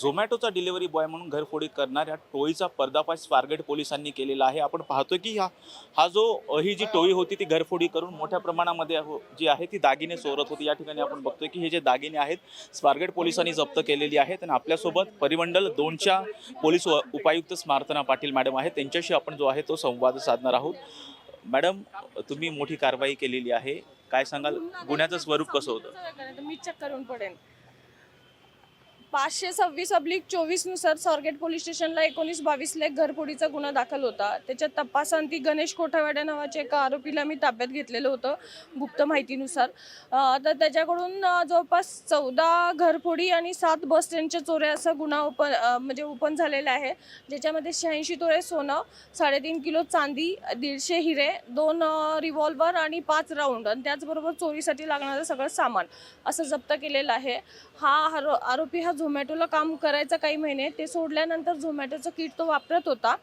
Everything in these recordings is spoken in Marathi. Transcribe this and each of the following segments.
झोमॅटोचा डिलिव्हरी बॉय म्हणून घरफोडी करणाऱ्या टोळीचा पर्दाफाश स्वारगेट पोलिसांनी केलेला आहे. आपण पाहतोय की हा हा जो ही जी टोळी होती ती घरफोडी करून मोठ्या प्रमाणामध्ये हो, जी आहे ती दागिने चोरत होती. या ठिकाणी आपण बघतोय की हे जे दागिने आहेत स्वारगेट पोलिसांनी जप्त केलेली आहेत आणि आपल्यासोबत परिमंडल दोनच्या पोलीस उपायुक्त स्मार्थना पाटील मॅडम आहेत. त्यांच्याशी आपण जो आहे तो संवाद साधणार आहोत. मॅडम तुम्ही मोठी कारवाई केलेली आहे. काय सांगाल? गुन्ह्याचं स्वरूप कसं होतं? मी चेक करून पडेन. पाचशे सव्वीस अब्लिक चोवीसनुसार सॉर्गेट पोलीस स्टेशनला एकोणीस बावीसला एक घरफोडीचा गुन्हा दाखल होता. त्याच्यात तपासांती गणेश कोठावाड्या नावाच्या एका आरोपीला मी ताब्यात घेतलेलं होतं गुप्त माहितीनुसार. तर त्याच्याकडून जवळपास चौदा घरफोडी आणि सात बस स्टँडच्या चोऱ्या असा गुन्हा ओपन म्हणजे ओपन झालेला आहे. ज्याच्यामध्ये शहाऐंशी तोळे सोनं साडेतीन किलो चांदी दीडशे हिरे दोन रिव्हॉल्वर आणि पाच राऊंड आणि त्याचबरोबर चोरीसाठी लागणारं सगळं सामान असं जप्त केलेलं आहे. हा आरो आरोपी हा झोमॅटोला काम करायचा काही महिने ते सोडल्यानंतर झोमॅटोचं किट तो वापरत होता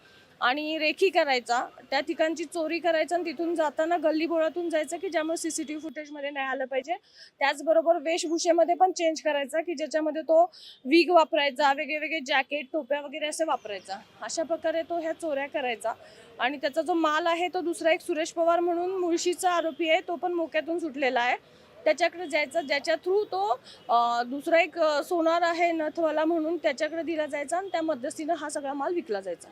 आणि रेखी करायचा. त्या ठिकाणची चोरी करायचा आणि तिथून जाताना गल्लीबोळातून जायचं की ज्यामुळे सी सी टी व्ही फुटेजमध्ये नाही आलं पाहिजे. त्याचबरोबर वेशभूषेमध्ये पण चेंज करायचा की ज्याच्यामध्ये तो विग वापरायचा वेगळे वेगळे जॅकेट टोप्या वगैरे असे वापरायचा. अशा प्रकारे तो ह्या चोऱ्या करायचा. आणि त्याचा जो माल आहे तो दुसरा एक सुरेश पवार म्हणून मुळशीचा आरोपी आहे तो पण मोक्यातून सुटलेला आहे. त्याच्याकडे जायचा ज्याच्या थ्रू तो दुसरा एक सोनार आहे नथवाला म्हणून त्याच्याकडे दिला जायचा आणि त्या मध्यस्थीनं हा सगळा माल विकला जायचा.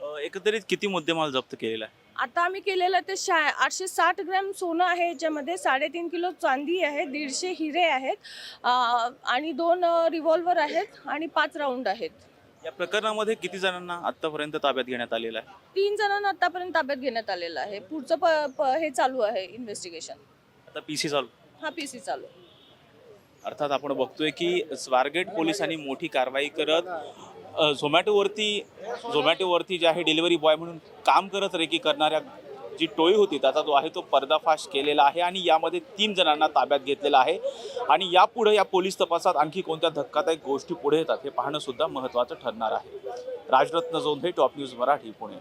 अ, एकंदरीत किती मुद्देमाल जप्त केलेला आहे? आता आम्ही केलेलं ते शा आठशे साठ ग्रॅम सोनं आहे याच्यामध्ये साडेतीन किलो चांदी आहे दीडशे हिरे आहेत अं, आणि दोन रिव्हॉल्वर आहेत आणि पाच राऊंड आहेत. या प्रकरणामध्ये किती जणांना आतापर्यंत ताब्यात घेण्यात आलेलं आहे? तीन जणांना आतापर्यंत ताब्यात घेण्यात आलेलं आहे. पुढचं प- प- हे चालू आहे इन्व्हेस्टिगेशन आता पी सी चालू. हा पी सी चालू आहे. अर्थात आपण बघतोय की स्वारगेट पोलिसांनी मोठी कारवाई करत अ, झोमॅटोवरती झोमॅटोवरती जे आहे डिलिव्हरी बॉय म्हणून काम करत रेकी करणाऱ्या जी टोळी होती त्याचा जो आहे तो पर्दाफाश केलेला आहे आणि यामध्ये तीन जणांना ताब्यात घेतलेला आहे. आणि यापुढे या पोलीस तपासात आणखी कोणत्या धक्कादायक गोष्टी पुढे येतात हे पाहणं सुद्धा महत्त्वाचं ठरणार आहे. Rajratna Jondhe top news Marathi Pune.